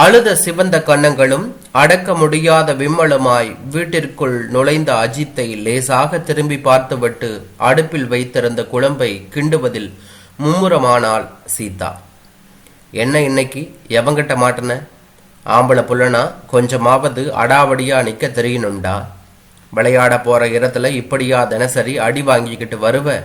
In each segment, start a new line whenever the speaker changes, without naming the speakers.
அழுத சிவந்த கன்னங்களும் அடக்க முடியாத விம்மலுமாய் வீட்டிற்குள் நுழைந்த அஜித்தை லேசாக திரும்பி பார்த்துவிட்டு அடுப்பில் வைத்திருந்த குழம்பை கிண்டுவதில் மும்முரமானாள் சீதா. என்ன இன்னைக்கு? எவங்கிட்ட மாட்டின? ஆம்பளை புள்ளனா? கொஞ்சமாவது அடாவடியா நிக்க தெரியணும்டா விளையாட போற இடத்துல இப்படியா தினசரி அடி வாங்கிக்கிட்டு வருவ?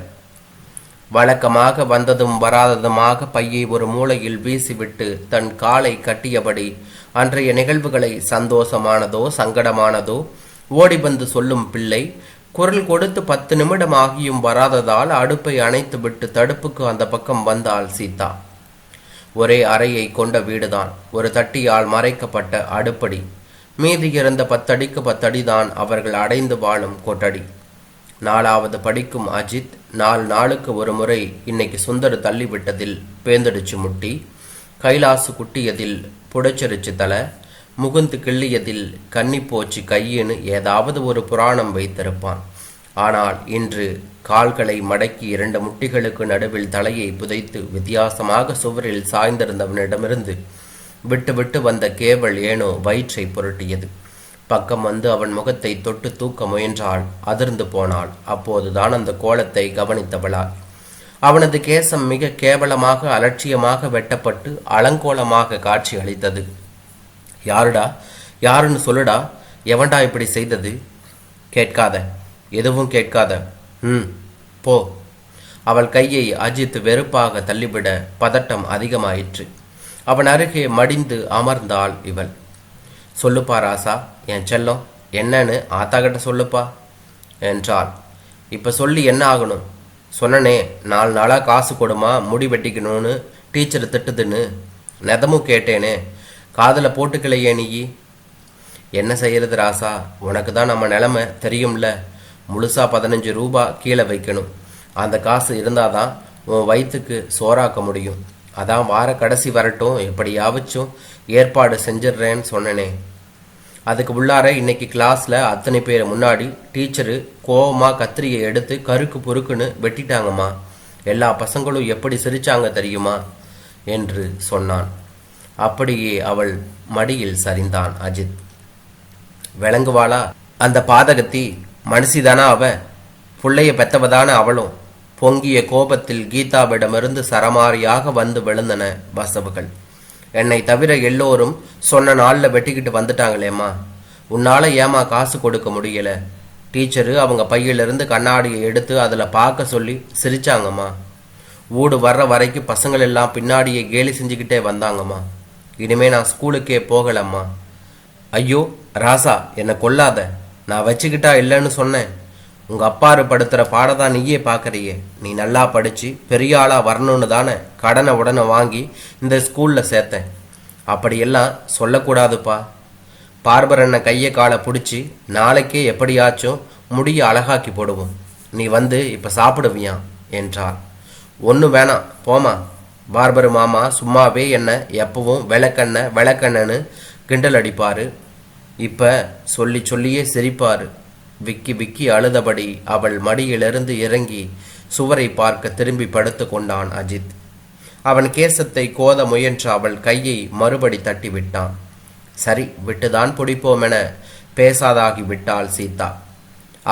வழக்கமாக வந்ததும் வராததுமாக பையை ஒரு மூலையில் வீசிவிட்டு தன் காலை கட்டியபடி அன்றைய நிகழ்வுகளை சந்தோஷமானதோ சங்கடமானதோ ஓடி வந்து சொல்லும் பிள்ளை குரல் கொடுத்து பத்து நிமிடம் ஆகியும் வராததால் அடுப்பை அணைத்துவிட்டு தடுப்புக்கு அந்த பக்கம் வந்தாள் சீதா. ஒரே அறையை கொண்ட வீடுதான். ஒரு தட்டியால் மறைக்கப்பட்ட அடுப்படி. மீதி இருந்த பத்தடிக்கு பத்தடிதான் அவர்கள் அடைந்து வாழும் கொட்டடி. நாலாவது படிக்கும் அஜித் நாலு நாளுக்கு ஒரு முறை இன்னைக்கு சுந்தர் தள்ளிவிட்டதில் பேந்தடிச்சு முட்டி கைலாசு குட்டியதில் புடைச்சரிச்சு தலை முகுந்து கிள்ளியதில் கன்னி போச்சு கையின்னு ஏதாவது ஒரு புராணம் வைத்திருப்பான். ஆனால் இன்று கால்களை மடக்கி இரண்டு முட்டிகளுக்கு நடுவில் தலையை புதைத்து வித்தியாசமாக சுவரில் சாய்ந்திருந்தவனிடமிருந்து விட்டு விட்டு வந்த கேவல் ஏனோ வயிற்றை புரட்டியது. பக்கம் வந்து அவன் முகத்தை தொட்டு தூக்க முயன்றாள். அதிர்ந்து போனாள். அப்போதுதான் அந்த கோலத்தை கவனித்தவளால் அவனது கேசம் மிக கேவலமாக அலட்சியமாக வெட்டப்பட்டு அலங்கோலமாக காட்சி அளித்தது. யாருடா? யாருன்னு சொல்லுடா? எவன்டா இப்படி செய்தது? கேட்காத. எதுவும் கேட்காத. ம் போ. அவள் கையை அஜித் வெறுப்பாக தள்ளிவிட பதட்டம் அதிகமாயிற்று. அவன் அருகே மடிந்து அமர்ந்தாள் இவள். சொல்லுப்பா ராசா என் செல்லம் என்னன்னு ஆத்தா கிட்ட சொல்லுப்பா என்றாள். இப்போ சொல்லி என்ன ஆகணும்? சொன்னனே நாலு நாளாக காசு கொடுமா முடி வெட்டிக்கணும்னு டீச்சர் திட்டுதுன்னு. நெதமும் கேட்டேனே காதில் போட்டுக்கலையே நீ? என்ன செய்யறது ராசா? உனக்கு தான் நம்ம நிலமை தெரியும்ல. முழுசா பதினஞ்சு ரூபா கீழே வைக்கணும். அந்த காசு இருந்தாதான் உன் வயிற்றுக்கு சோறாக்க முடியும். அதான் வார கடைசி வரட்டும் எப்படியாவச்சும் ஏற்பாடு செஞ்சிடுறேன்னு சொன்னனே. அதுக்கு உள்ளார இன்னைக்கு கிளாஸ்ல அத்தனை பேர் முன்னாடி டீச்சரு கோவமா கத்திரியை எடுத்து கருக்கு பொறுக்குன்னு வெட்டிட்டாங்கம்மா. எல்லா பசங்களும் எப்படி சிரிச்சாங்க தெரியுமா? என்று சொன்னான். அப்படியே அவள் மடியில் சரிந்தான் அஜித். விளங்குவாளா? அந்த பாதகத்தி மனுஷிதானா அவ? புள்ளைய பெத்தவதான அவளும் பொங்கிய கோபத்தில் கீதாவிடமிருந்து சரமாரியாக வந்து விழுந்தன வசவுகள் என்னை தவிர எல்லோரும் சொன்ன நாளில் வெட்டிக்கிட்டு வந்துட்டாங்களேம்மா. உன்னால் ஏமா காசு கொடுக்க முடியல? டீச்சரு அவங்க பையிலிருந்து கண்ணாடியை எடுத்து அதில் பார்க்க சொல்லி சிரிச்சாங்கம்மா. ஊடு வர்ற வரைக்கும் பசங்கள் எல்லாம் பின்னாடியே கேலி செஞ்சுக்கிட்டே வந்தாங்கம்மா. இனிமே நான் ஸ்கூலுக்கே போகலம்மா. ஐயோ ராசா என்னை கொல்லாத. நான் வச்சுக்கிட்டா இல்லைன்னு சொன்னேன். உங்க அப்பாரு படுத்துற பாடதான் நீயே பார்க்கறியே நீ நல்லா படிச்சு பெரிய ஆளா வரணும்னு தானே கடனை உடனே வாங்கி இந்த ஸ்கூல்ல சேர்த்தேன். அப்படியெல்லாம் சொல்லக்கூடாதுப்பா. பார்பர் அண்ணன் கையை காலை பிடிச்சி நாளைக்கே எப்படியாச்சும் முடிய அழகாக்கி போடுவோம். நீ வந்து இப்ப சாப்பிடுவியா? என்றார் ஒன்றும் வேணாம் போமா பார்பர் மாமா சும்மாவே என்ன எப்பவும் விளக்கண்ண விளக்கண்ணன்னு கிண்டல் அடிப்பாரு. இப்ப சொல்லி சொல்லியே சிரிப்பாரு. விக்கி விக்கி அழுதபடி அவள் மடியிலிருந்து இறங்கி சுவரை பார்க்க திரும்பி படுத்து கொண்டான் அஜித். அவன் கேசத்தை கோத முயன்ற அவள் கையை மறுபடி தட்டி விட்டான் சரி விட்டுதான் பிடிப்போம் என பேசாதாகி விட்டாள் சீதா.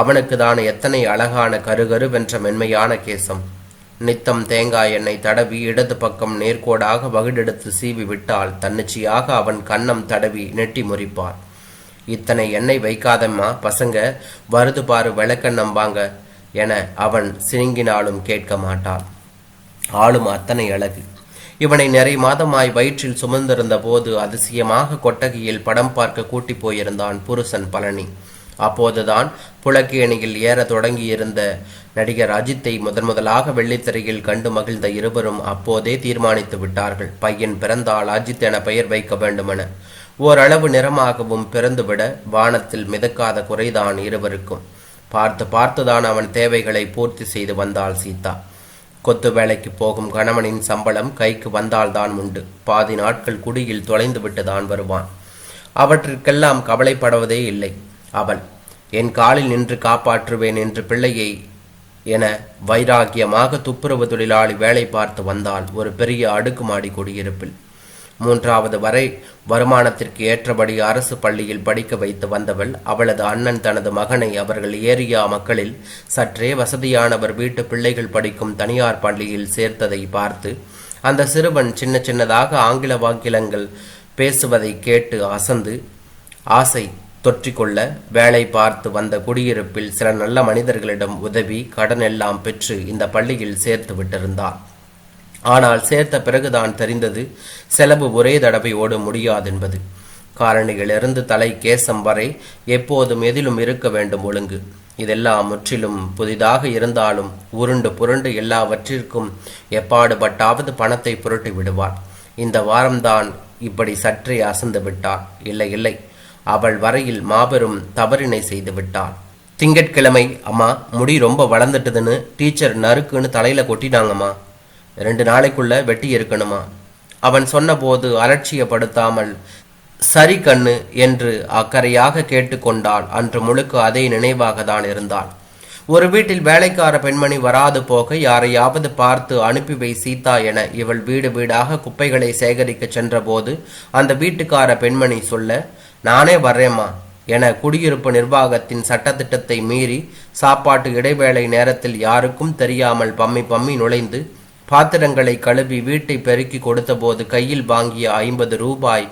அவனுக்கு தான் எத்தனை அழகான கருகருவென்ற மென்மையான கேசம். நித்தம் தேங்காய் எண்ணெய் தடவி இடது பக்கம் நேர்கோடாக வகுடெடுத்து சீவி விட்டால் தன்னிச்சையாக அவன் கன்னம் தடவி நெட்டி முறிப்பான். இத்தனை எண்ணெய் வைக்காதம்மா பசங்க. வருது பாரு விளக்கண்ணம்பாங்க என அவன் சினுங்கினாலும் கேட்க மாட்டான் ஆளும் அத்தனை அழகு. இவனை நிறை மாதமாய் வயிற்றில் சுமந்திருந்த போது அதிசயமாக கொட்டகையில் படம் பார்க்க கூட்டி போயிருந்தான் புருஷன் பழனி. அப்போதுதான் புலக்கேணியில் ஏற தொடங்கியிருந்த நடிகர் அஜித்தை முதன் முதலாக வெள்ளித்திரையில் கண்டு மகிழ்ந்த இருவரும் அப்போதே தீர்மானித்து விட்டார்கள். பையன் பிறந்தால் அஜித் என பெயர் வைக்க வேண்டுமென. ஓரளவு நிறமாகவும் பிறந்துவிட வானத்தில் மிதக்காத குறைதான் இருவருக்கும். பார்த்து பார்த்துதான் அவன் தேவைகளை பூர்த்தி செய்து வந்தாள் சீதா. கொத்து வேலைக்கு போகும் கணவனின் சம்பளம் கைக்கு வந்தால்தான் உண்டு. பாதி நாட்கள் குடியில் தொலைந்து விட்டுதான் வருவான். அவற்றிற்கெல்லாம் கவலைப்படுவதே இல்லை. அவள் என் காலில் நின்று காப்பாற்றுவேன் என்று பிள்ளையை என வைராகியமாக துப்புரவு தொழிலாளி வேலை பார்த்து வந்தாள் ஒரு பெரிய அடுக்குமாடி குடியிருப்பில். மூன்றாவது வரை வருமானத்திற்கு ஏற்றபடி அரசு பள்ளியில் படிக்க வைத்து வந்தவள் அவளது அண்ணன் தனது மகனை அவர்கள் ஏரியா மக்களில் சற்றே வசதியானவர் வீட்டு பிள்ளைகள் படிக்கும் தனியார் பள்ளியில் சேர்த்ததை பார்த்து அந்த சிறுவன் சின்ன சின்னதாக ஆங்கில வாக்கிலங்கள் பேசுவதை கேட்டு அசந்து ஆசை தொற்றிக்கொள்ள வேலை பார்த்து வந்த குடியிருப்பில் சில நல்ல மனிதர்களிடம் உதவி கடன் எல்லாம் பெற்று இந்த பள்ளியில் சேர்த்து விட்டிருந்தார். ஆனால் சேர்த்த பிறகுதான் தெரிந்தது செலவு ஒரே தடவை ஓட முடியாதென்பது. காரணிகளிலிருந்து தலை கேசம் வரை எப்போதும் எதிலும் இருக்க வேண்டும் ஒழுங்கு. இதெல்லாம் முற்றிலும் புதிதாக இருந்தாலும் உருண்டு புரண்டு எல்லாவற்றிற்கும் எப்பாடுபட்டாவது பணத்தை புரட்டி விடுவார் இந்த வாரம்தான் இப்படி சற்றே அசந்து விட்டார் இல்லை இல்லை. அவள் வரையில் மாபெரும் தவறினை செய்து விட்டாள். திங்கட்கிழமை அம்மா முடி ரொம்ப வளர்ந்துட்டுதுன்னு டீச்சர் நறுக்குன்னு தலையில கொட்டினாங்கம்மா ரெண்டு நாளைக்குள்ள வெட்டி இருக்கணுமா அவன் சொன்னபோது அலட்சியப்படுத்தாமல் சரி கண்ணு என்று அக்கறையாக கேட்டுக்கொண்டாள். அன்று முழுக்க அதே நினைவாக தான் இருந்தாள். ஒரு வீட்டில் வேலைக்கார பெண்மணி வராது போக யாரையாவது பார்த்து அனுப்பி வை சீதா என இவள் வீடு வீடாக குப்பைகளை சேகரிக்க சென்றபோது அந்த வீட்டுக்கார பெண்மணி சொல்ல நானே வர்றேம்மா என குடியிருப்பு நிர்வாகத்தின் சட்டத்திட்டத்தை மீறி சாப்பாட்டு இடைவேளை நேரத்தில் யாருக்கும் தெரியாமல் பம்மி பம்மி நுழைந்து பாத்திரங்களை கழுவி வீட்டை பெருக்கி கொடுத்தபோது கையில் வாங்கிய ஐம்பது ரூபாய்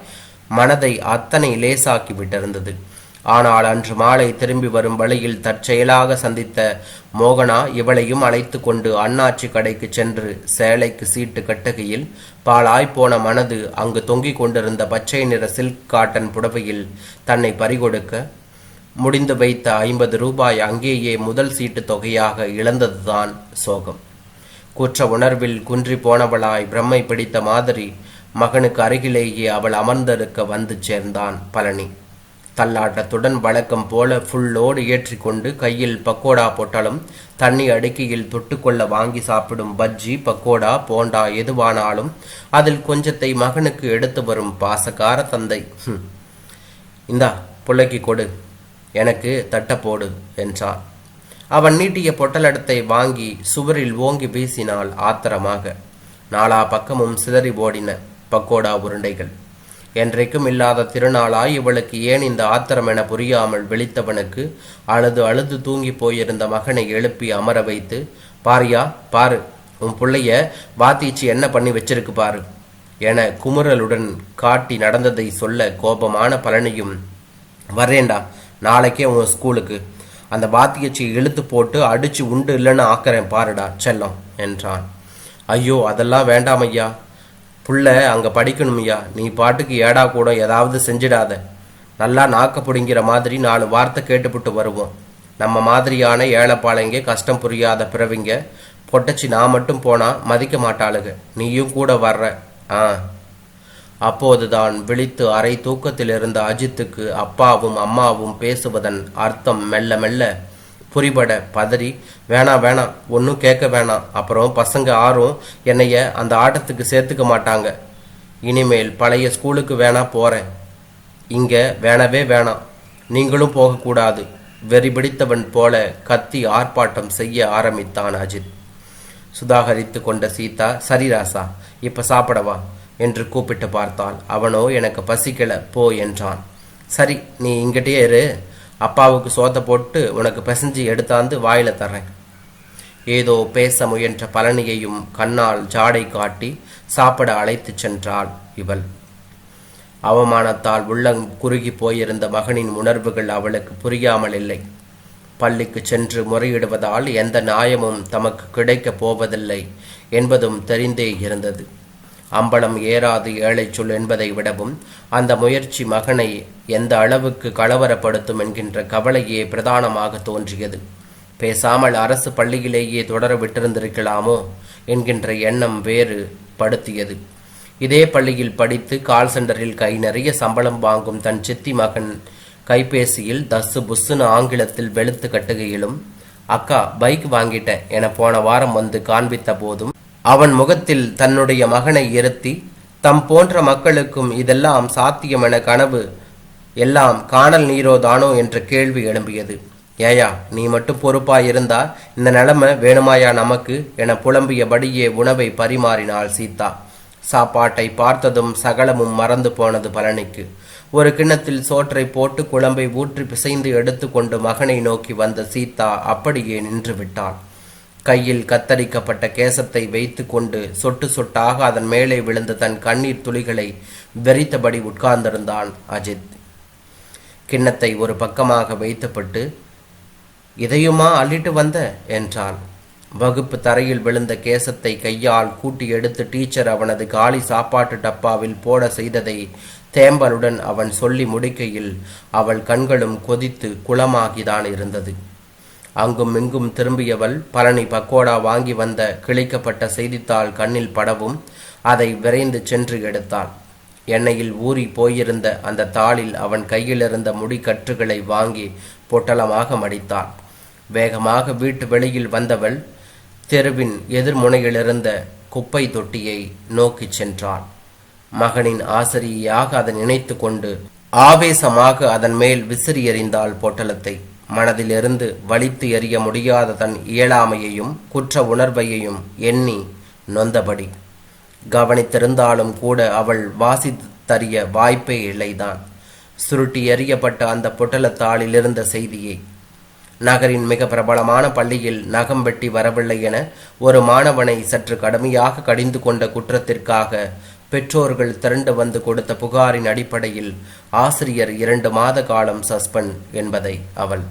மனதை அத்தனை லேசாக்கி விட்டிருந்தது. ஆனால் அன்று மாலை திரும்பி வரும் வழியில் தற்செயலாக சந்தித்த மோகனா இவளையும் அழைத்து கொண்டு அண்ணாச்சி கடைக்கு சென்று சேலைக்கு சீட்டு கட்டுகையில் பாழாய் போன மனது அங்கு தொங்கிக் கொண்டிருந்த பச்சை நிற சில்க் காட்டன் புடவையில் தன்னை பறிகொடுக்க முடிந்து வைத்த ஐம்பது ரூபாய் அங்கேயே முதல் சீட்டு தொகையாக இழந்ததுதான் சோகம். குற்ற உணர்வில் குன்றி போனவளாய் பிரம்மை பிடித்த மாதிரி மகனுக்கு அருகிலேயே அவள் அமர்ந்திருக்க வந்து சேர்ந்தான் பழனி. தள்ளாட்டத்துடன் வழக்கம் போல ஃபுல்லோடு ஏற்றிக்கொண்டு கையில் பக்கோடா போட்டாலும் தண்ணி அடுக்கியில் தொட்டுக்கொள்ள வாங்கி சாப்பிடும் பஜ்ஜி பக்கோடா போண்டா எதுவானாலும் அதில் கொஞ்சத்தை மகனுக்கு எடுத்து வரும் பாசக்கார தந்தை. இந்தா புள்ளைக்கு கொடு. எனக்கு தட்ட போடு என்றார். அவன் நீட்டிய பொட்டலடத்தை வாங்கி சுவரில் ஓங்கி வீசினாள் ஆத்திரமாக. நாலா பக்கமும் சிதறி ஓடின பக்கோடா உருண்டைகள். என்றைக்கும் இல்லாத திருநாளாய் இவளுக்கு ஏன் இந்த ஆத்திரம் என புரியாமல் விழித்தவனுக்கு அழுது அழுது தூங்கி போயிருந்த மகனை எழுப்பி அமர வைத்து பாரியா பாரு உன் பிள்ளைய வாத்தீச்சு என்ன பண்ணி வச்சிருக்கு பாரு என குமுறலுடன் காட்டி நடந்ததை சொல்ல கோபமான பலனையும் வர்றேண்டா நாளைக்கே உன் ஸ்கூலுக்கு. அந்த வாத்தியச்சி இழுத்து போட்டு அடிச்சு உண்டு இல்லைன்னு ஆக்கிறேன் பாருடா செல்லம் என்றான். ஐயோ அதெல்லாம் வேண்டாம் ஐயா. புள்ள அங்கே படிக்கணும் ஐயா. நீ பாட்டுக்கு ஏடா கூட ஏதாவது செஞ்சிடாத. நல்லா நாக்க பிடிங்கிற மாதிரி நாலு வார்த்தை கேட்டுப்புட்டு வருவோம். நம்ம மாதிரியான ஏழைப்பாளைங்க கஷ்டம் புரியாத பிறவிங்க. பொட்டச்சி நான் மட்டும் போனால் மதிக்க மாட்டாளுங்க நீயும் கூட வர்ற. ஆ. அப்போதுதான் விழித்து அரை தூக்கத்தில் இருந்த அஜித்துக்கு அப்பாவும் அம்மாவும் பேசுவதன் அர்த்தம் மெல்ல மெல்ல புரிபட பதறி வேணாம் வேணாம் ஒன்றும் கேட்க வேணாம். அப்புறம் பசங்க ஆறும் என்னைய அந்த ஆட்டத்துக்கு சேர்த்துக்க மாட்டாங்க. இனிமேல் பழைய ஸ்கூலுக்கு வேணா போறேன். இங்க வேணவே வேணாம். நீங்களும் போகக்கூடாது. வெறி பிடித்தவன் போல கத்தி ஆர்ப்பாட்டம் செய்ய ஆரம்பித்தான் அஜித். சுதாகரித்து கொண்ட சீதா சரி ராசா இப்ப சாப்பிடவா? என்று கூப்பிட்டு பார்த்தாள். அவனோ எனக்கு பசிக்கல போ என்றான். சரி நீ இங்கிட்டே இரு. அப்பாவுக்கு சோத்தை போட்டு உனக்கு பிசைஞ்சு எடுத்தாந்து வாயில தர்றேன். ஏதோ பேச முயன்ற பழனியையும் கண்ணால் ஜாடை காட்டி சாப்பிட அழைத்துச் சென்றாள் இவள். அவமானத்தால் உள்ளம் குறுகி போயிருந்த மகனின் உணர்வுகள் அவளுக்கு புரியாமல் இல்லை. பள்ளிக்கு சென்று முறையிடுவதால் எந்த நியாயமும் தமக்கு கிடைக்கப் போவதில்லை என்பதும் தெரிந்தே இருந்தது. அம்பலம் ஏறாது ஏழை சொல் என்பதை விடவும் அந்த முயற்சி மகனை எந்த அளவுக்கு கலவரப்படுத்தும் என்கின்ற கவலையே பிரதானமாக தோன்றியது. பேசாமல் அரசு பள்ளியிலேயே தொடர விட்டிருந்திருக்கலாமோ என்கின்ற எண்ணம் வேறு படுத்தியது. இதே பள்ளியில் படித்து கால் சென்டரில் கை நிறைய சம்பளம் வாங்கும் தன் சித்தி மகன் கைபேசியில் தஸ்ஸு புஸ்ஸுன்னு ஆங்கிலத்தில் வெளுத்து கட்டுகையிலும் அக்கா பைக் வாங்கிட்டேன் என போன வாரம் வந்து காண்பித்த போதும் அவன் முகத்தில் தன்னுடைய மகனை இருத்தி தம் போன்ற மக்களுக்கும் இதெல்லாம் சாத்தியம் என கனவு எல்லாம் காணல் நீரோ தானோ என்ற கேள்வி எழும்பியது. ஏயா நீ மட்டும் பொறுப்பாய் இருந்தா இந்த நிலைமை வேணுமாயா நமக்கு? என புலம்பியபடியே உணவை பரிமாறினாள் சீதா. சாப்பாட்டை பார்த்ததும் சகலமும் மறந்து போனது பழனிக்கு. ஒரு கிண்ணத்தில் சோற்றை போட்டு குழம்பை ஊற்றி பிசைந்து எடுத்துக்கொண்டு மகனை நோக்கி வந்த சீதா அப்படியே நின்று விட்டாள். கையில் கத்தரிக்கப்பட்ட கேசத்தை வைத்து கொண்டு சொட்டு சொட்டாக அதன் மேலே விழுந்த தன் கண்ணீர் துளிகளை வெறித்தபடி உட்கார்ந்திருந்தான் அஜித். கிண்ணத்தை ஒரு பக்கமாக வைத்துப்பட்டு இதையுமா அள்ளிட்டு வந்த? என்றான். வகுப்பு தரையில் விழுந்த கேசத்தை கையால் கூட்டி எடுத்து டீச்சர் அவனது காலி சாப்பாட்டு டப்பாவில் போட செய்ததை தேம்பலுடன் அவன் சொல்லி முடிக்கையில் அவள் கண்களும் கொதித்து குளமாகிதான் இருந்தது. அங்கும் இங்கும் திரும்பியவள் பழனி பக்கோடா வாங்கி வந்த கிழிக்கப்பட்ட செய்தித்தாள் கண்ணில் படவும் அதை விரைந்து சென்று எடுத்தாள் எண்ணெயில் ஊறி போயிருந்த அந்த தாளில் அவன் கையிலிருந்த முடிக்கற்றுகளை வாங்கி பொட்டலமாக மடித்தாள் வேகமாக வீட்டு வெளியில் வந்தவள் தெருவின் எதிர்முனையிலிருந்த குப்பை தொட்டியை நோக்கிச் சென்றாள். மகனின் ஆசிரியையாக அதை நினைத்து கொண்டு ஆவேசமாக அதன் மேல் விசிறி எறிந்தாள் பொட்டலத்தை. மனதிலிருந்து வலித்து எறிய முடியாத தன் இயலாமையையும் குற்ற உணர்வையையும் எண்ணி நொந்தபடி. கவனித்திருந்தாலும் கூட அவள் வாசித்தறிய வாய்ப்பே இல்லைதான். சுருட்டி எறியப்பட்ட அந்த பொட்டலத்தாளில் இருந்த செய்தியை. நகரின் மிக பிரபலமான பள்ளியில் நகம் வெட்டி வரவில்லை என ஒரு மாணவனை சற்று கடுமையாக கடிந்து கொண்ட குற்றத்திற்காக பெற்றோர்கள் திரண்டு வந்து கொடுத்த புகாரின் அடிப்படையில் ஆசிரியர் இரண்டு மாத காலம் சஸ்பெண்ட் என்பதை அவள்